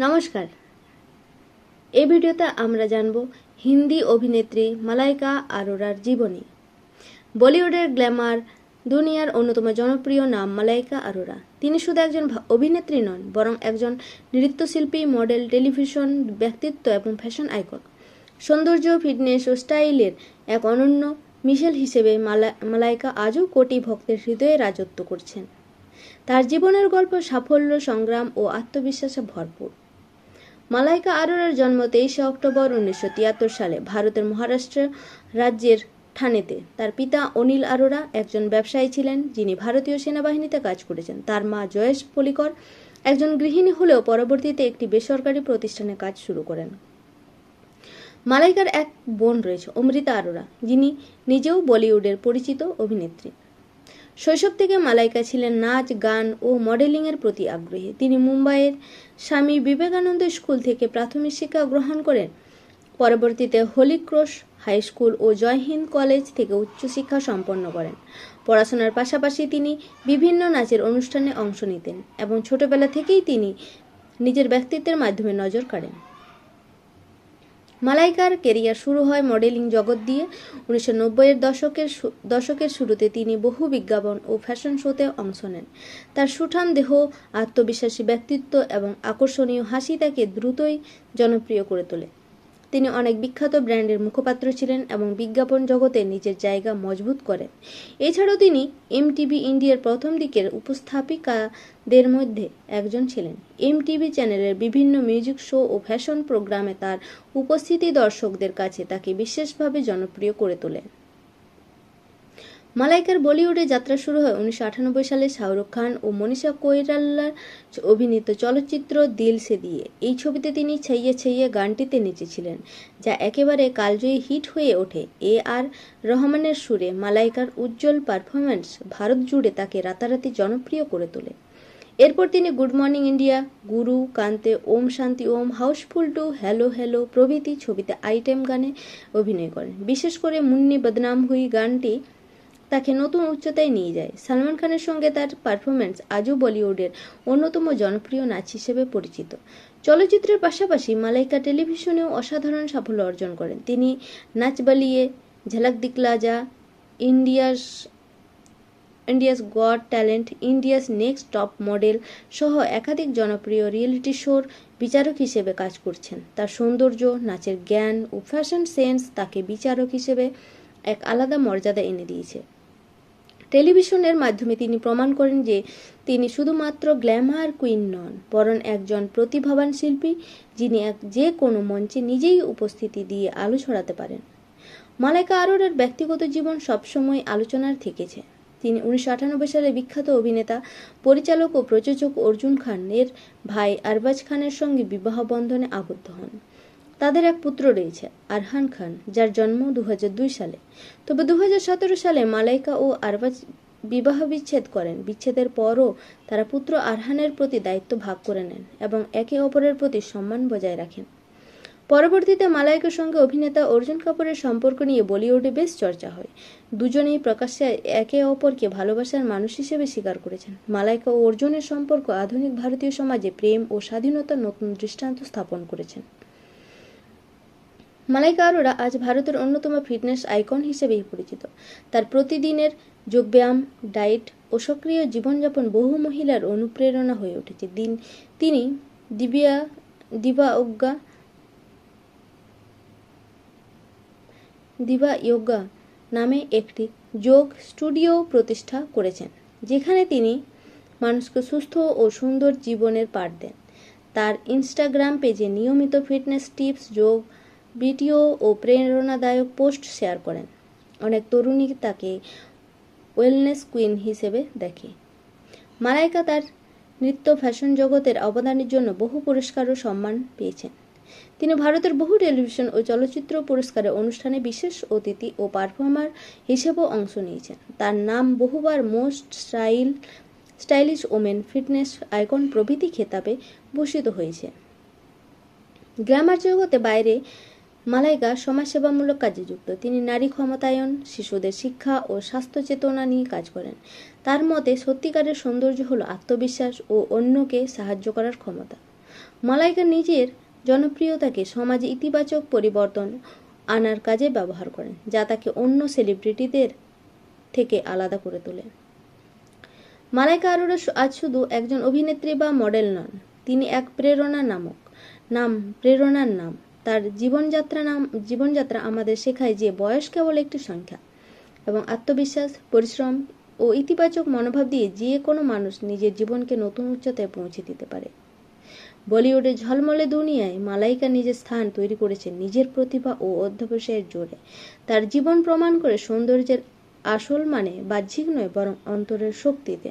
নমস্কার। এই ভিডিওতে আমরা জানব হিন্দি অভিনেত্রী মালাইকা আরোরার জীবনী। বলিউডের গ্ল্যামার দুনিয়ার অন্যতম জনপ্রিয় নাম মালাইকা আরোরা। তিনি শুধু একজন অভিনেত্রী নন, বরং একজন নৃত্যশিল্পী, মডেল, টেলিভিশন ব্যক্তিত্ব এবং ফ্যাশন আইকন। সৌন্দর্য, ফিটনেস ও স্টাইলের এক অনন্য মিশেল হিসেবে মালা- মালাইকা আজও কোটি ভক্তের হৃদয়ে রাজত্ব করছেন। তার জীবনের গল্প সাফল্য, সংগ্রাম ও আত্মবিশ্বাসে ভরপুর। মালাইকা আরোরার জন্ম তেইশে অক্টোবর উনিশশো তিয়াত্তর সালে ভারতের মহারাষ্ট্র রাজ্যের ঠানেতে তার পিতা অনিল আরোরা একজন ব্যবসায়ী ছিলেন, যিনি ভারতীয় সেনাবাহিনীতে কাজ করেছেন। তার মা জয়েশ পলিকর একজন গৃহিণী হলেও পরবর্তীতে একটি বেসরকারি প্রতিষ্ঠানে কাজ শুরু করেন। মালাইকার এক বোন রয়েছে, অমৃতা আরোরা, যিনি নিজেও বলিউডের পরিচিত অভিনেত্রী। শৈশব থেকে মালাইকা ছিলেন নাচ, গান ও মডেলিংয়ের প্রতি আগ্রহী। তিনি মুম্বাইয়ের স্বামী বিবেকানন্দ স্কুল থেকে প্রাথমিক শিক্ষা গ্রহণ করেন। পরবর্তীতে হোলি ক্রস হাই স্কুল ও জয় হিন্দ কলেজ থেকে উচ্চশিক্ষা সম্পন্ন করেন। পড়াশোনার পাশাপাশি তিনি বিভিন্ন নাচের অনুষ্ঠানে অংশ নিতেন এবং ছোটবেলা থেকেই তিনি নিজের ব্যক্তিত্বের মাধ্যমে নজর কাড়েন। মালাইকার কেরিয়ার শুরু হয় মডেলিং জগৎ দিয়ে। উনিশশো নব্বইয়ের দশকের দশকের শুরুতে তিনি বহু বিজ্ঞাপন ও ফ্যাশন শোতে অংশ নেন। তার সুঠাম দেহ, আত্মবিশ্বাসী ব্যক্তিত্ব এবং আকর্ষণীয় হাসি তাকে দ্রুতই জনপ্রিয় করে তোলে। তিনি অনেক বিখ্যাত ব্র্যান্ডের মুখপাত্র ছিলেন এবং বিজ্ঞাপন জগতে নিজের জায়গা মজবুত করেন। এছাড়াও তিনি এমটিভি ইন্ডিয়ার প্রথম দিকের উপস্থাপিকাদের মধ্যে একজন ছিলেন। এমটিভি চ্যানেলের বিভিন্ন মিউজিক শো ও ফ্যাশন প্রোগ্রামে তার উপস্থিতি দর্শকদের কাছে তাকে বিশেষভাবে জনপ্রিয় করে তোলে। মালাইকার বলিউডে যাত্রা শুরু হয় উনিশশো আটানব্বই সালে শাহরুখ খান ও মনীষা কৈরালার অভিনীত চলচ্চিত্র দিল সে দিয়ে। এই ছবিতে তিনি ছাইয়ে ছাইয়ে গানটিতে নেচেছিলেন, যা একেবারে কালজয়ী হিট হয়ে ওঠে। এ আর রহমানের সুরে মালাইকার উজ্জ্বল পারফরম্যান্স ভারত জুড়ে তাকে রাতারাতি জনপ্রিয় করে তোলে। এরপর তিনি good morning India, Guru, Kaante, Om Shanti, Om Housefull two, hello hello প্রভৃতি ছবিতে আইটেম গানে অভিনয় করেন। বিশেষ করে মুন্নি বদনাম হুই গানটি তাকে নতুন উচ্চতায় নিয়ে যায়। সালমান খানের সঙ্গে তার পারফরমেন্স আজও বলিউডের অন্যতম জনপ্রিয় নাচ হিসেবে পরিচিত। চলচ্চিত্রের পাশাপাশি মালাইকা টেলিভিশনেও অসাধারণ সাফল্য অর্জন করেন। তিনি নাচ Baliye, Jhalak Dikhla Jaa India's India's got talent, India's next top model সহ একাধিক জনপ্রিয় রিয়েলিটি শোর বিচারক হিসেবে কাজ করছেন। তার সৌন্দর্য, নাচের জ্ঞান ও ফ্যাশন সেন্স তাকে বিচারক হিসেবে এক আলাদা মর্যাদা এনে দিয়েছে। টেলিভিশনের মাধ্যমে তিনি প্রমাণ করেন যে তিনি শুধুমাত্র গ্ল্যামার কুইন নন, বরং একজন প্রতিভাবান শিল্পী যিনি এক যে কোনো মঞ্চে নিজেই উপস্থিতি দিয়ে আলো ছড়াতে পারেন। মালাইকা আরোরার ব্যক্তিগত জীবন সবসময় আলোচনার থেকেছে। তিনি উনিশশো আটানব্বই সালে বিখ্যাত অভিনেতা, পরিচালক ও প্রযোজক অর্জুন খানের ভাই আরবাজ খানের সঙ্গে বিবাহ বন্ধনে আবদ্ধ হন। তাদের এক পুত্র রয়েছে, আরহান খান, যার জন্ম দু হাজার দুই সালে। তবে দু হাজার সতেরো সালে মালাইকা ও আরবাজ বিবাহ বিচ্ছেদ করেন। বিচ্ছেদের পরও তারা পুত্র আরহানের প্রতি দায়িত্ব ভাগ করে নেন এবং একে অপরের প্রতি সম্মান বজায় রাখেন। পরবর্তীতে মালাইকার সঙ্গে অভিনেতা অর্জুন কাপুরের সম্পর্ক নিয়ে বলিউডে বেশ চর্চা হয়। দুজনেই প্রকাশ্যে একে অপরকে ভালোবাসার মানুষ হিসেবে স্বীকার করেছেন। মালাইকা ও অর্জুনের সম্পর্ক আধুনিক ভারতীয় সমাজে প্রেম ও স্বাধীনতার নতুন দৃষ্টান্ত স্থাপন করেছেন। মালাইকা আরোরা আজ ভারতের অন্যতম ফিটনেস আইকন হিসেবেই পরিচিত। তার প্রতিদিনের যোগব্যায়াম, ডায়েট ও সক্রিয় জীবনযাপন বহু মহিলার অনুপ্রেরণা হয়ে উঠেছে। দিন, তিনি দিবিয়া, দিবা অজ্ঞা দিবা ইয়োগা নামে একটি যোগ স্টুডিও প্রতিষ্ঠা করেছেন, যেখানে তিনি মানুষকে সুস্থ ও সুন্দর জীবনের পাঠ দেন। তার ইনস্টাগ্রাম পেজে নিয়মিত ফিটনেস টিপস, যোগ ভিডিও ও প্রেরণাদায়ক পোস্ট শেয়ার করেন। অনেক তরুণী তাকে ওয়েলনেস কুইন হিসেবে দেখে। মালাইকা তার নৃত্য ফ্যাশন জগতের অবদানের জন্য বহু পুরস্কার ও সম্মান পেয়েছেন। তিনি ভারতের বহু টেলিভিশন ও চলচ্চিত্র পুরস্কারের অনুষ্ঠানে বিশেষ অতিথি ও পারফর্মার হিসেবেও অংশ নিয়েছেন। তার নাম বহুবার most style, stylish women fitness icon প্রভৃতি খেতাবে ভূষিত হয়েছে। গ্রামার জগতে বাইরে মালাইকা সমাজসেবামূলক কাজে যুক্ত। তিনি নারী ক্ষমতায়ন, শিশুদের শিক্ষা ও স্বাস্থ্য চেতনা নিয়ে কাজ করেন। তার মতে, সত্যিকারের সৌন্দর্য হলো আত্মবিশ্বাস ও অন্যকে সাহায্য করার ক্ষমতা। মালাইকা নিজের জনপ্রিয়তাকে সমাজে ইতিবাচক পরিবর্তন আনার কাজে ব্যবহার করেন, যা তাকে অন্য সেলিব্রিটিদের থেকে আলাদা করে তোলে। মালাইকা আরোরা আজ শুধু একজন অভিনেত্রী বা মডেল নন, তিনি এক প্রেরণা নামক নাম প্রেরণার নাম। তার জীবনযাত্রা নাম, জীবনযাত্রা আমাদের শেখায় যে বয়স কেবল একটি সংখ্যা এবং আত্মবিশ্বাস, পরিশ্রম ও ইতিবাচক মনোভাব দিয়ে যে কোনো মানুষ নিজের জীবনকে নতুন উচ্চতায় পৌঁছে দিতে পারে। বলিউডের ঝলমলে দুনিয়ায় মালাইকা নিজের স্থান তৈরি করেছে নিজের প্রতিভা ও অধ্যবসায়ের জোরে। তার জীবন প্রমাণ করে সৌন্দর্যের আসল মানে বাহ্যিক নয়, বরং অন্তরের শক্তিতে